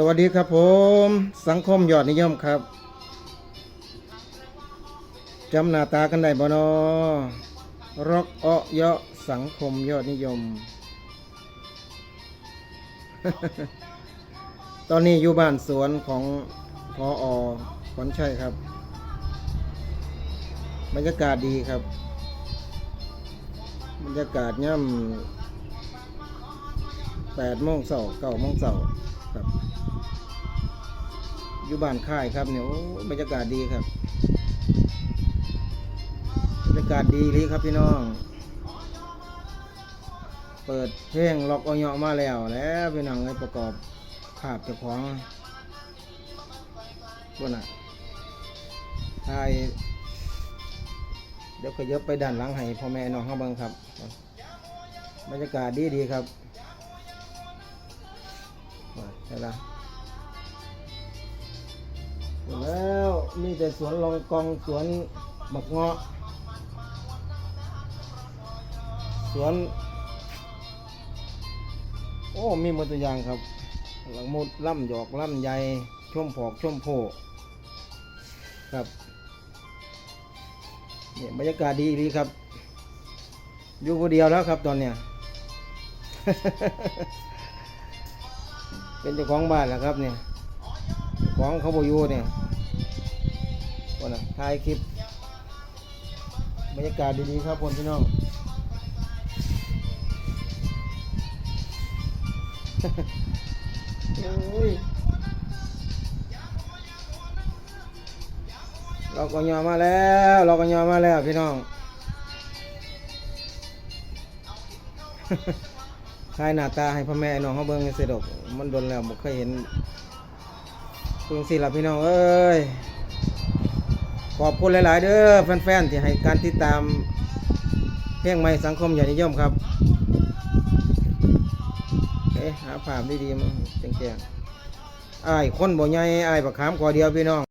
สวัสดีครับผม สังคมยอดนิยมครับจำหน้าตากันได้บ่นอรอกเอ้อยะสังคมยอดนิยม ตอนนี้อยู่บ้านสวนของพออขวัญชัยครับ บรรยากาศดีครับ บรรยากาศย่ำแปดโมงเสาร์เก้าโมงเสาร์ ครับอยู่บ้านค่ายครับเนี่ยโอ้บรรยากาศดีครับ บรรยากาศดีเลยครับพี่น้อง เปิดเพลงล็อกเอาเหยาะมาแล้วแล้วพี่น้องให้ประกอบภาพเจ้าของตัวน่ะถ่ายเดี๋ยวขยับไปด้านหลังให้พ่อแม่น้องเขาเบิ่งครับ บรรยากาศดีดีครับ ใช่ละแล้วมีแต่สวนรองกองสวนหมักเงาะ สวน โอ้ มีหมดตัวอย่างครับ หลังมุดล่ำหยอกล่ำใยช่วมผอกช่วมโพครับเนี่ยบรรยากาศดีดีครับ อยู่คนเดียวแล้วครับตอนเนี้ย เป็นเจ้าของบ้านแล้วครับเนี่ยของเขาบอยู่เนี่ยวันน่ะถ่ายคลิปบรรยากาศดีๆครับคนพี่น้องโอ้ยเราก็ยอมมาแล้ว เราก็ยอมมาแล้วพี่น้อง คลายหน้าตาให้พ่อแม่น้องเขาเบิ่งเสดอกมันโดนแล้วบ่เคยเห็นเพิ่งสิล่ะพี่น้องเอ้ยขอบคุณหลาย ๆ เด้อแฟน ๆ ที่ให้การติดตามเพลงใหม่สังคมอยอดนิยมครับเอ๊ะหาภาพดีๆมั้งแจ้งๆอ้ายคนบ่ใหญ่อ้ายบักขามขอเดียวพี่น้อง